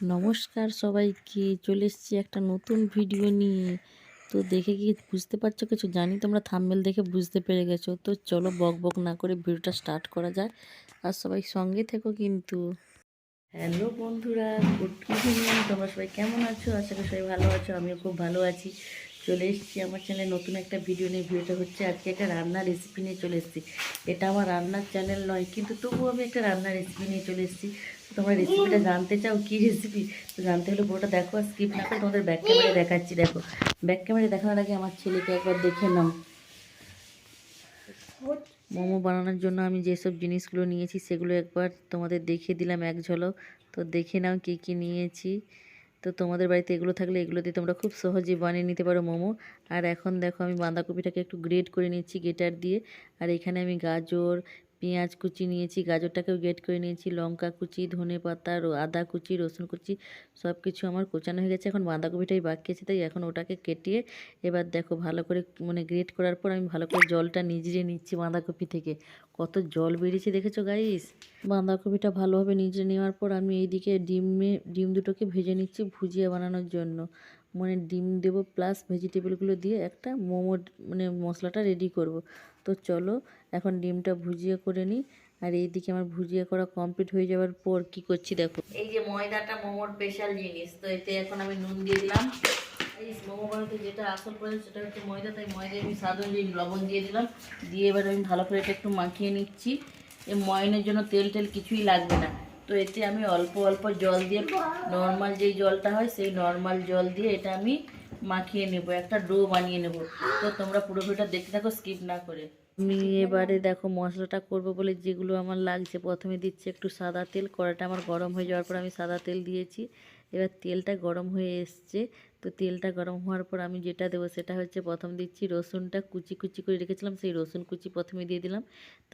নমস্কার সবাইকে, চলে এসেছি একটা নতুন ভিডিও নিয়ে। তো দেখে কি বুঝতে পারছ কিছু? জানি তোমরা থাম্বেল দেখে বুঝতে পেরে গেছো। তো চলো বক বক না করে ভিডিওটা স্টার্ট করা যায় আর সবাই সঙ্গে থেকো কিন্তু। হ্যালো বন্ধুরা গুড ইভিনিং তোমরা সবাই কেমন আছো? আশা করি সবাই ভালো আছো, আমিও খুব ভালো আছি। চলে এসেছি, আমার চ্যানেলে নতুন একটা ভিডিও নিয়ে। ভিডিওটা হচ্ছে আজকে একটা রান্নার রেসিপি নিয়ে চলে এসেছি। এটা আমার রান্নার চ্যানেল নয়, কিন্তু তবুও আমি একটা রান্নার রেসিপি নিয়ে চলে এসেছি। তোমরা রেসিপিটা জানতে চাও, কী রেসিপি তো জানতে হলে পুরোটা দেখো আর স্কিপ না করে তোমাদের ব্যাক ক্যামেরা দেখাচ্ছি, দেখো। ব্যাক ক্যামেরা দেখানোর আগে আমার ছেলেকে একবার দেখে নাও। মোমো বানানোর জন্য আমি যেসব জিনিসগুলো নিয়েছি, সেগুলো একবার তোমাদের দেখিয়ে দিলাম এক ঝলক। তো দেখে নাও কী কী নিয়েছি। তো তোমাদের বাড়িতে এগুলো থাকলে এগুলো দিয়ে তোমরা খুব সহজে বানিয়ে নিতে পারো, মোমো। আর এখন দেখো আমি বাঁধাকপিটাকে একটু গ্রেড করে নিচ্ছি গেটার দিয়ে। আর এখানে আমি গাজর পেঁয়াজ কুচি নিয়েছি, গাজরটাকেও গ্রেট করে নিয়েছি, লঙ্কা কুচি, ধনে পাতা আদা কুচি, রসুন কুচি সব কিছু আমার কোচানো হয়ে গেছে। এখন বাঁধাকপিটাই বাকি আছে, তাই এখন ওটাকে কেটিয়ে এবার দেখো ভালো করে মানে গ্রেট করার পর আমি ভালো করে জলটা নিজড়ে নিচ্ছি বাঁধাকপি থেকে। কত জল বেরিয়েছে দেখেছ গাইস বাঁধাকপিটা ভালোভাবে নিজে নেওয়ার পর আমি এইদিকে ডিমে, ডিম দুটোকে ভেজে নিচ্ছি ভুজিয়া বানানোর জন্য। মানে ডিম দেবো প্লাস ভেজিটেবলগুলো দিয়ে একটা মোমো মানে মশলাটা রেডি করব। তো চলো এখন ডিমটা ভুজিয়ে করে নিই। আর এইদিকে আমার ভুজিয়া করা কমপ্লিট হয়ে যাওয়ার পর কি করছি দেখো। এই যে ময়দাটা মোমোর স্পেশাল জিনিস, তো এতে এখন আমি নুন দিয়ে দিলাম। এই মোমো বানাতে যেটা আসল প্রয়োজন সেটা হচ্ছে ময়দা, তাই ময়দায় আমি স্বাদ অনুযায়ী লবণ দিয়ে দিলাম। দিয়ে এবার আমি ভালো করে এটা একটু মাখিয়ে নিচ্ছি। এই ময়নের জন্য তেল টেল কিছুই লাগবে না। তো এতে আমি অল্প অল্প জল দিয়ে নর্মাল যেই জলটা হয় সেই নর্মাল জল দিয়ে এটা আমি মাখিয়ে নেব। একটা ডো বানিয়ে নেব। তো তোমরা পুরো ভিডিওটা দেখতে থাকো স্কিপ না করে। আমি এবারে দেখো মশলাটা করব বলে যেগুলো আমার লাগছে, প্রথমে দিচ্ছি একটু সাদা তেল কড়াটা আমার গরম হয়ে যাওয়ার পর আমি সাদা তেল দিয়েছি। এবার তেলটা গরম হয়ে এসছে। তো তেলটা গরম হওয়ার পর আমি যেটা দেবো সেটা হচ্ছে প্রথম দিচ্ছি রসুনটা কুচি কুচি করে রেখেছিলাম, সেই রসুন কুচি প্রথমে দিয়ে দিলাম।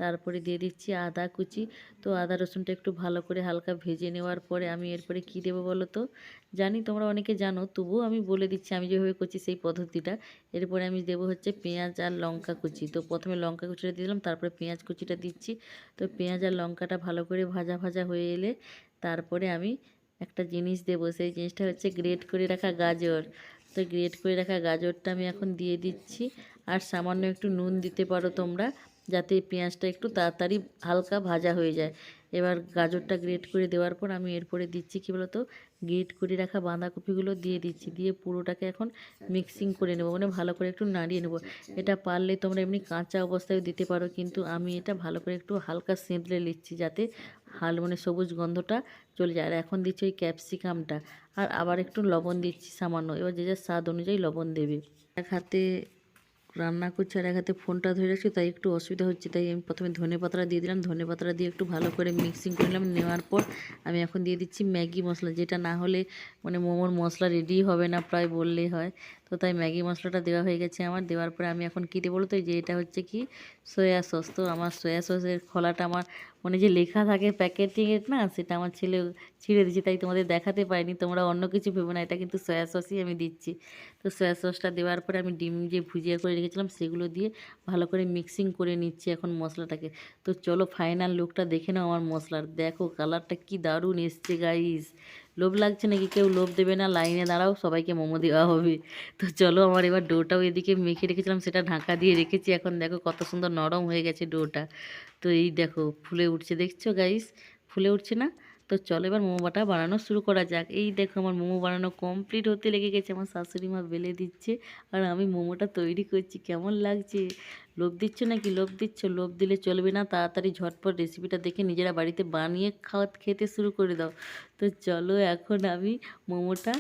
তারপরে দিয়ে দিচ্ছি আদা কুচি। তো আদা রসুনটা একটু ভালো করে হালকা ভেজে নেওয়ার পরে আমি এরপরে কী দেবো বলো তো? জানি তোমরা অনেকে জানো, তবুও আমি বলে দিচ্ছি আমি যেভাবে করছি সেই পদ্ধতিটা। এরপরে আমি দেবো হচ্ছে পেঁয়াজ আর লঙ্কা কুচি। তো প্রথমে লঙ্কা কুচিটা দিয়ে দিলাম, তারপরে পেঁয়াজ কুচিটা দিচ্ছি। তো পেঁয়াজ আর লঙ্কাটা ভালো করে ভাজা ভাজা হয়ে এলে তারপরে আমি একটা জিনিস দেবো, সেই জিনিসটা হচ্ছে গ্রেট করে রাখা গাজর। তো গ্রেট করে রাখা গাজরটা আমি এখন দিয়ে দিচ্ছি। আর সামান্য একটু নুন দিতে পারো তোমরা। যাতে পেঁয়াজটা একটু তাড়াতাড়ি হালকা ভাজা হয়ে যায়। এবার গাজরটা গ্রেট করে দেওয়ার পর আমি এরপরে দিচ্ছি কী বলতো গ্রেট করে রাখা বাঁধাকপিগুলো দিয়ে দিচ্ছি। দিয়ে পুরোটাকে এখন মিক্সিং করে নেব মানে ভালো করে একটু নাড়িয়ে নেব। এটা পারলে তোমরা এমনি কাঁচা অবস্থায় দিতে পারো, কিন্তু আমি এটা ভালো করে একটু হালকা সেঁতলে নিচ্ছি যাতে হাল মানে সবুজ গন্ধটা চলে যায়। আর এখন দিচ্ছি ওই ক্যাপসিকামটা আর আবার একটু লবণ দিচ্ছি সামান্য। এবার যে যার স্বাদ অনুযায়ী লবণ দেবে। এক হাতে রান্না করছি আর এক হাতে ফোনটা ধরে রাখছি, তাই একটু অসুবিধা হচ্ছে। তাই আমি প্রথমে ধনে পাতাটা দিয়ে দিলাম। ধনে পাতাটা দিয়ে একটু ভালো করে মিক্সিং করে নিলাম। নেওয়ার পর আমি এখন দিয়ে দিচ্ছি ম্যাগি মশলা, যেটা না হলে মানে মোমোর মশলা রেডি হবে না, প্রায় বললেই হয়। তো তাই ম্যাগি মশলাটা দেওয়া হয়ে গেছে আমার। দেওয়ার পরে আমি এখন কী দেবো তো যে এটা হচ্ছে কি? Soya sauce. তো আমার সয়া সসের খোলাটা আমার মানে যে লেখা থাকে প্যাকেটিংয়ের না, সেটা আমার ছেলে ছিঁড়ে দিচ্ছে তাই তোমাদের দেখাতে পারিনি। তোমরা অন্য কিছু ভেবো না, এটা কিন্তু সয়া সসই আমি দিচ্ছি। তো সয়া সসটা দেওয়ার পরে আমি ডিম যে ভুজিয়া করে রেখেছিলাম, সেগুলো দিয়ে ভালো করে মিক্সিং করে নিচ্ছি এখন মশলাটাকে। তো চলো ফাইনাল লুকটা দেখে নাও আমার মশলার। দেখো কালারটা কি দারুণ এসছে গাইস লোভ লাগছে নাকি? কেউ লোভ দেবে না, লাইনে দাঁড়াও, সবাইকে মোমো দেওয়া হবে। তো চলো, আমার এবার ডোটাও এদিকে মেখে রেখেছিলাম, সেটা ঢাকা দিয়ে রেখেছি। এখন দেখো কত সুন্দর নরম হয়ে গেছে ডোটা। তো এই দেখো, ফুলে উঠছে, দেখছ গাইস ফুলে উঠছে না? তো চলো এবার মোমোটা বানানো শুরু করা যাক। এই দেখো আমার মোমো বানানো কমপ্লিট হতে লেগে গেছে। আমার শাশুড়ি মা বেলে দিচ্ছে আর আমি মোমোটা তৈরি করছি। কেমন লাগছে? লোভ দিচ্ছ নাকি লোভ দিচ্ছ? লোভ দিলে চলবে না। তাড়াতাড়ি ঝটপট রেসিপিটা দেখে নিজেরা বাড়িতে বানিয়ে খাওয়া খেতে শুরু করে দাও। তো চলো এখন আমি মোমোটা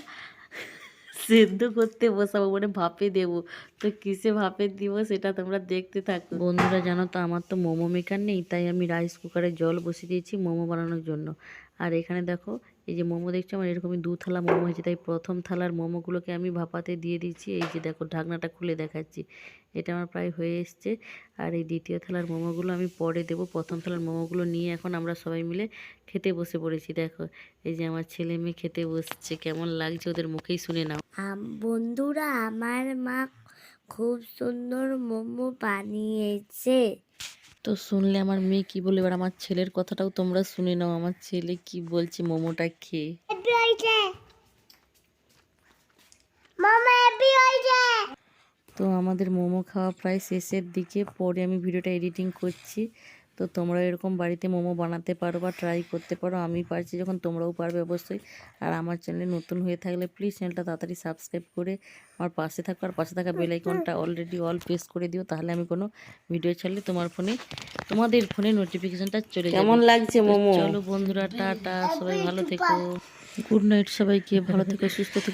সেদ্ধ করতে বসাবো মানে ভাপে দেবো। তো কিসে ভাপে দিব সেটা তোমরা দেখতে থাকো। বন্ধুরা জানো তো আমার তো মোমো মেকার নেই, তাই আমি রাইস কুকারে জল বসিয়ে দিয়েছি মোমো বানানোর জন্য। আর এখানে দেখো, এই যে মোমো দেখছ, আমার এরকমই দু থালা মোমো হয়েছে, তাই প্রথম থালার মোমোগুলোকে আমি ভাপাতে দিয়ে দিচ্ছি এই যে দেখো, ঢাকনাটা খুলে দেখাচ্ছি। এটা আমার প্রায় হয়ে এসছে। আর এই দ্বিতীয় থালার মোমোগুলো আমি পরে দেবো। প্রথম থালার মোমোগুলো নিয়ে এখন আমরা সবাই মিলে খেতে বসে পড়েছি। দেখো, এই যে আমার ছেলে মেয়ে খেতে বসছে, কেমন লাগছে ওদের মুখেই শুনে নাও। বন্ধুরা, আমার মা খুব সুন্দর মোমো বানিয়েছে। তো শুনলে আমার মেয়ে কি বলে এবার আমার ছেলের কথাটাও তোমরা শুনে নাও। আমার ছেলে কি বলছে মোমোটা খেয়ে? তো আমাদের মোমো খাওয়া প্রায় শেষের দিকে। পরে আমি ভিডিওটা এডিটিং করছি। তো তোমরা এরকম বাড়িতে মোমো বানাতে পারো বা ট্রাই করতে পারো আমি পারছি যখন তোমরাও পারবে অবশ্যই। আর আমার চ্যানেলে নতুন হয়ে থাকলে প্লিজ চ্যানেলটা তাড়াতাড়ি সাবস্ক্রাইব করে আমার পাশে থাকো আর পাশে থাকা বেল আইকনটা অলরেডি অল প্রেস করে দিও তাহলে আমি কোনো ভিডিও ছাড়লে তোমার ফোনে তোমাদের ফোনে নোটিফিকেশনটা চলে যাবে। কেমন লাগছে মোমো? চলো বন্ধুরা টাটা সবাই ভালো থেকো। গুড নাইট সবাইকে ভালো থেকো সুস্থ থেকো।